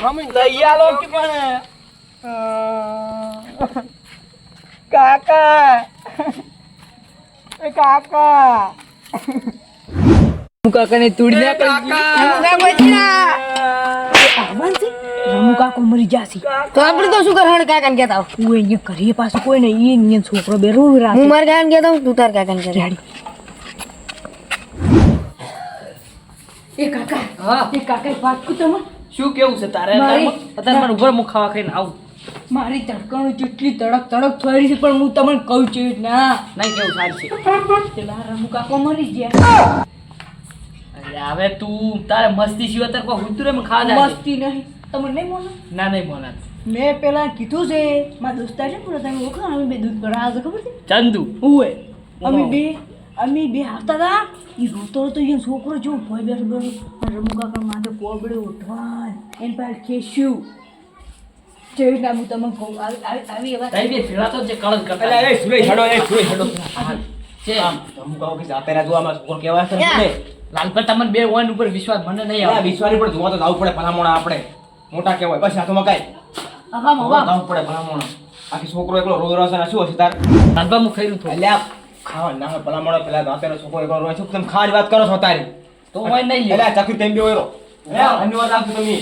લઈ આલો કે પણ કાકા. એ કાકા. કાકાને તોડી ના રમુ કાકો. મરી જાશે તો આપણે તો શું કરવાનું કાકાને કહેતા? તું અહીંયા કરીએ પાછું કોઈ નહીં ઈ અહીંયા છોકરો બે હું રાખે મારા કાકાને કહેતા તું તાર કાકાને. એ કાકા હા. એ કાકા વાત કહું તમે શું કેવું છે તારે? અત્યારે મને ઉભર મુખ ખાવા ખાઈને આવું. મારી ધડકણો જેટલી તડક તડક થઈ છે પણ હું તમને કહું છું ના. નહીં કેવું સારું છે? પેલા રમુ કાકો મરી ગયા. અરે હવે તું તારે મસ્તી સિવાય તારે કોઈ હુતરે ખાવા જાય મસ્તી નહીં. તમને નહીં બોલો ના નહીં મોના મેં પેલા કીધું છે મારા દોસ્તાર છે પૂરા તમે ઓળખો અમે બે દૂધ છે ખબર છે? ચંદુ. હું અમે બે અમે બે આવતા હતા. એ રોતો રોતો એ છોકરો જો ભોય બેઠો બેઠો રમુકા રમુ કાકા માથે કોબડ્યો ઉઠવાન એની પાસે ખેસ્યું. જેવી રીતના હું તમને કહું આવી આવી આવી એવા તારી બે ભેળા તો જે કળશ કરતા અલા, એ સુરેશ, હેડો, એ સુરેશ, હેડો. છે. આમ, અમુક આવો કે જાતે જો આમાં છોકરો કેવા છે ક્યાં? ને. લાલપત તમને બે વન ઉપર વિશ્વાસ મને નહીં આવે. વિશ્વાની પણ જોવા તો જાવું પડે ભલામણા આપણે. મોટા કેવાય બસ હાથમાં કાંઈ. આવા મવા પડે ભલામણા. આખી છોકરો એકલો રોજ રોજ શું હશે તાર? લાલપા હું ખાઈ અલ્યા ખાવા ના હોય ભલામણા પેલા દાંતેનો છોકરો એકલો રોજ છે. તમે ખાવાની વાત કરો છો તારી. તો હોય નહીં લે અલ્યા તેમ બી હોય ધન્યવાદ આપજો તમે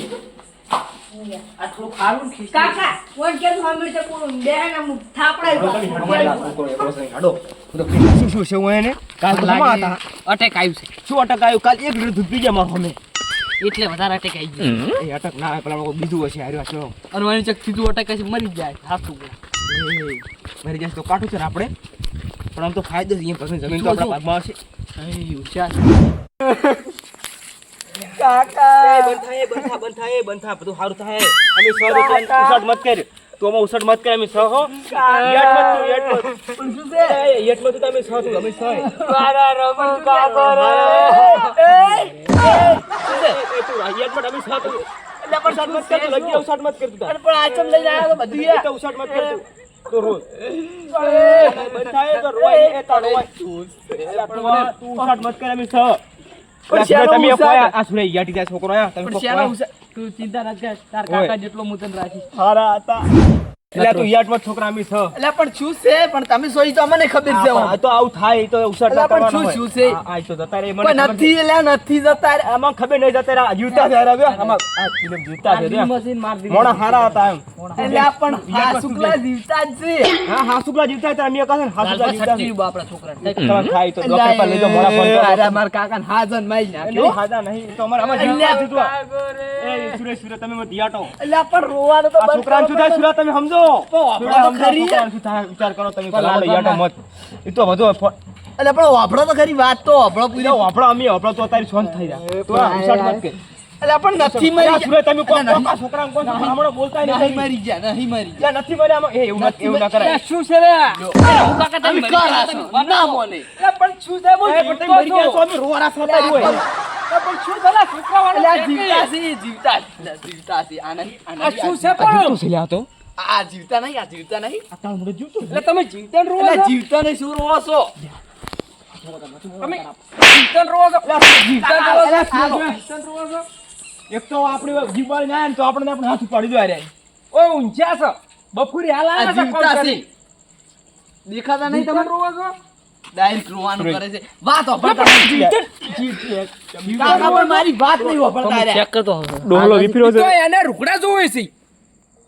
આ થોડું ખારું કાકા વન કે સાંભળી છે પૂરું બે ને થાપડા હેડો તમે, હેડો, પેલા છોકરો એકલો છે, હેડો. તો શું શું છે હું એને કાલ તો અટેક આવ્યું છે. શું અટક આવ્યું કાલ એક લીટર દૂધ પી ગયા મારો અમે એટલે વધારે અટેક આવી ગયું. એ અટક ના આવે પેલા બીજું હશે હાર્યો અને મને ચક સીધું અટેક હશે મરી જાય હાથું મરી જશે તો કાઢું છે ને આપણે. પણ આમ તો ફાયદો છે અહીંયા પછી જમીન તો આપણા ભાગમાં આવશે હોશિયાર. એ બંધ થાય બંધ બંધ થાય બંધ થાય બધું સારું થાય. અમે સહ રૂપિયા ઉસાટ મત કર તું અમે ઉસાટ મત કર અમે સહ હો? યટ મત યટ મત. યટ મત તું અમે તું અમે સહ મારા રમણ કાકો રે? એ તું યટ મત અમે સહ તું. એટલે પણ સાટ મત કર લગી ઉસાટ મત કર પણ આચમ લઈને આવ્યો બધું એ તો ઉસાટ મત કર તું રોજ બંધ થાય તો રોય એ તો રોય મત કર તમે આ સુરે યાટી છોકરો તમે તું ચિંતા ના કર તાર કાકા જેટલો મુતન રાખી. હારા હતા. એટલે તું યાટ મત છોકરા મી સહ એટલે પણ શું છે? પણ તમે સોઈ તો મને ખબર છે આ તો આવું થાય તો ઉસર પણ શું- શું છે? આ- તો જતા રે મને નથી એટલે નથી જતા રે. આમાં ખબર નહીં જતા રે જીવતા થયા રહ્યા આમાં આ ફિલ્મ જીવતા આ રે મશીન માર દીધું. મોણા હારા હતા એમ. એટલે પણ હા શુક્લા જીવતા જ છે. હા હા શુક્લા જીવતા હતા અમે કહે હા શુક્લા જીવતા છે બાપડા છોકરા તમે ખાય તો ડોક્ટર પર લઈ જાઓ મોણા ફોન કરો. અરે મારા કાકાને હાજન એ નાખ્યો. ખાધા નહીં તો અમાર આમાં જીવતા જ એ સુરેશ સુરેશ તમે મત યાટો એટલે પણ રોવાનો તો છોકરા શું થાય સુરા તમે સમજો. તો શું વિચાર કરો તમે મત. એ તો બધું એટલે પણ વાપરો તો ખરી વાત તો વાપરો પૂરી. વાપરો અમે વાપરો તો અત્યારે શાંત થઈ જાય તો વિચાર મત કે. એટલે પણ નથી મરી તમે કોક- કોક આ છોકરાને બોલતા નહીં મરી ગયા નહીં મરી એટલે નથી મરે આમાં. એ એવું નથી એવું ના કરાય. શું છે રે? તમે કરા છો? ના મોને પણ શું છે બોલ તમે મરી ગયા છો, અમે થતા જ હોય. પણ શું છે છોકરા વાળા જીવતા છે જીવતા છે, જીવતા છે આનંદ આનંદ શું છે પણ? આ જીવતા નહીં આ જીવતા નહીં. એટલે તમે જીવતા ને રોવો એટલે જીવતા નહીં શું રોવો છો? તમે જીવતા ને રોવો છો? જીવતા ને રોવો છો? જીવતા રોવો છો? એક તો આપણે જીવવાળી ના તો આપણે આપણે હાથ ઉપાડી દો અરે ઓ ઊંચા છો? બફુરી હાલ આ જીવતા છે. દેખાતા નહીં તમે રોવો છો? ડાયરેક્ટ રોવાનું કરે છે. વાત હોભળતા નથી. કાકા પણ મારી વાત નહીં હોભળતા રહ્યા. ડોહલો વિફર્યો તો એને રૂકડા જોવે છે.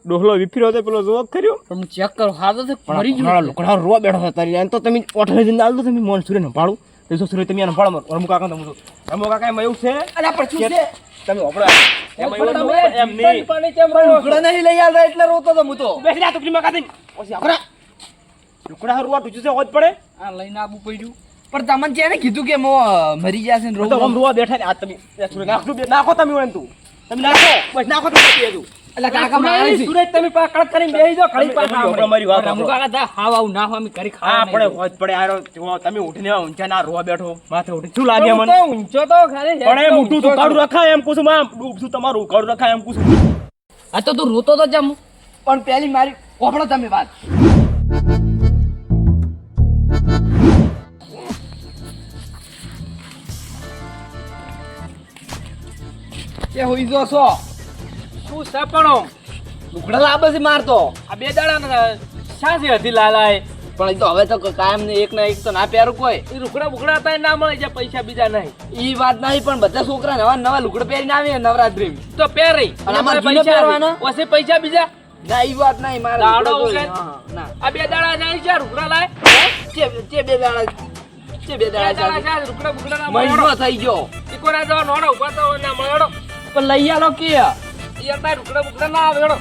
ડોહલો વિફર્યો હતો પેલો જોક કર્યો? પણ ચેક કરો હા તો મરી ઘણા લોકડા રોવા બેઠો હતા તારી તો તમે ઓઠલે જઈને આલ દો તમે મોન સુરે નપાળું તો સુરે તમે આને પાડો રમુ કાકા તમે રમુ કાકા એમ એવું છે અલ્યા પણ શું છે. તમે ઓપડા એમ. એવું એમ નહીં. રૂકડા નહીં લઈ આલ એટલે રોતો તો હું તો. બેસી જા ટુકડીમાં કાઢીને. પછી આપણા લોકડા રોવા ટૂચું છે હોજ પડે. આ લઈને આબુ પડ્યું. પણ તમને જેને કીધું કે મો મરી જશે ને રોવા. રોવા બેઠા ને આ તમે એ સુરે નાખો તમે તું. તમે નાખો બસ નાખો તમે. એટલે કાકા મારે સુરજ તમે પાકડ કરીને બેહી જાઓ તમે- તમે ઓપડા મારી વાત સાંભળો. હા પડે હોજ પડે આરો તમે ઉઠીને ઊંચા ના રોવા બેઠો માથે ઉઠી શું લાગે મને ઊંચો તો ખાલી પણ એ મોટું તું. કાળું રખાય એમ કુસુમ આમ ડૂબશું તમારું કાળું રખાય એમ કુસુમ આ તો તું રોતો તો જમ. પણ પેલી મારી ઓફળો તમે વાત. એ હોઈ જો છો. શું સપણો પણ ઓમ? છે મારતો આ બે દાડા સાસે હતી લાલાએ. પણ તો હવે તો કાયમ ને એક ના એક તો ના પહેરું કોઈ. એ રૂકડા બુકડા હતા ના મળે જ્યાં પૈસા બીજા નહીં. ઈ વાત નહીં પણ બધા છોકરા નવા નવા લુગડા પહેરીને આવે નવરાત્રી તો પહેરી. પૈસા પૈસા બીજા. ના ઈ વાત નહીં મારે દાડો ના. આ બે દાડા જાય છે રૂકડા લાય ચે ચે બે દાડા ચે બે દાડા ચાલે. જાય રૂકડા બુકડા મહિનો થઈ ગયો. ઈકોના જવા નોડો ઊભા તો ના મળે. પણ લઈ આલો કે. યાર તારે રૂકડા બુકડા ના આવે હેડો.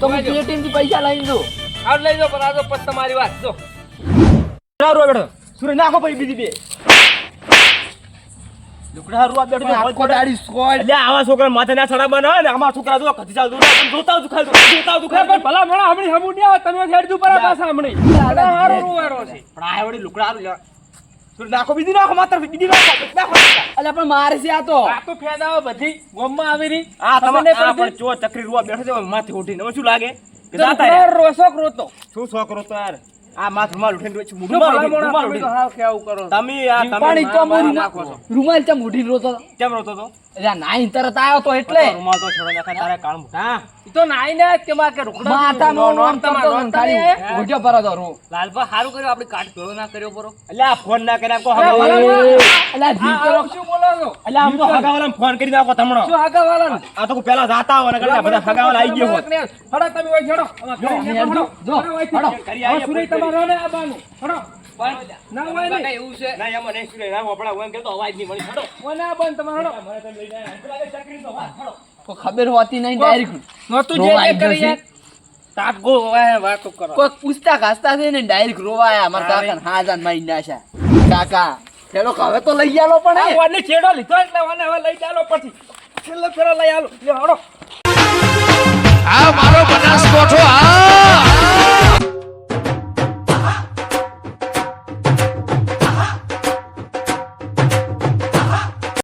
તો હું પેટીએમથી પૈસા લઈ દઉં આવ લઈ જાઓ પણ આ પછી તમારી વાત જો. નાખો પછી બીજી બે. લુકડા હારું આ આખો દાડી સ્કોડ એટલે આવા છોકરા માથે ના સડા બનાવે ને? આમાં છોકરા જો કદી ચાલતું ના પણ જોતા આવતું જોતા ભલા ભલા હમણી હમું આવે તમે હેડ દુ પરા પાછા હમણી. લુકડા રૂવારો છે. પણ આ વળી લુકડા હારું લેવા તું નાખો બીજી નાખો માત્ર બીજી નાખો. નાખો. અલ્યા પણ મારે છે આ તો. આ તો ફેદાઓ બધી ગોમમાં આવી રહી. આ તમને પણ જો ચક્રી રૂવા બેઠો છે માથે ઉઠીને. હવે શું લાગે? કે દાતા રહ્યા. રોસો રોતો? શું છોકરો તો યાર? આ માથ રૂમાલ ઉઠીને છે, રૂમાલ ઉઠીને, રૂમાલ ઉઠીને. કરો. તમે આ તમે પાણી તો રૂમાલ ચમ ઉઠીને રોતો? ચમ કેમ રોતો તો? અલ્યા તરત આવ્યો તો એટલે. રૂમાલ તો છોડો નાખા તારે કાળ મોટા ઈ તો નાઈ ને કે માં કે રુકડા માથા નો નોમ તમારો કરતો હતો ને ખાલી ઘોટ્યો રૂ. લાલભા હારું કર્યું આપણે કાટ ભેળો ના કર્યો બરો એટલે ફોન ના કરી નાખો અરે ભલા હગાવાળા. મોણા. અલ્યા આ જીવતો શું બોલો છો? એટલે આમ તો ફોન કરી નાખો તમણો. શું હાકા વાળા આ તો પેલા જાતા હોય ને બધા હગાવાળા આઈ ગયો હોત. તમે ઓય છોડો. જો, જો. કરી. હડો. ના હોય ને એવું છે ના એમાં નહીં સુરે, ના વપડા હોય એમ કહેતો અવાજ નહીં મળી. હટો. ઓય ના બંધ તમારો મને તમે લઈ જાય. એમ તો ચકરી તો વાત. હટો. કોઈ ખબર હોતી નહીં ડાયરેક્ટ નહોતું જે જે કરી યાર તાટ ગો વાતો કરો કોઈ પૂછતા ઘાસતા છે ને ડાયરેક્ટ રોવાયા અમારા કાકા હા મારી નાશા કાકા પેલો હવે તો લઈ આલો પણ આ. છેડો લીધો એટલે હવે લઈ જાલો પછી છેલ્લો ફેરો લઈ આલો લે હડો આ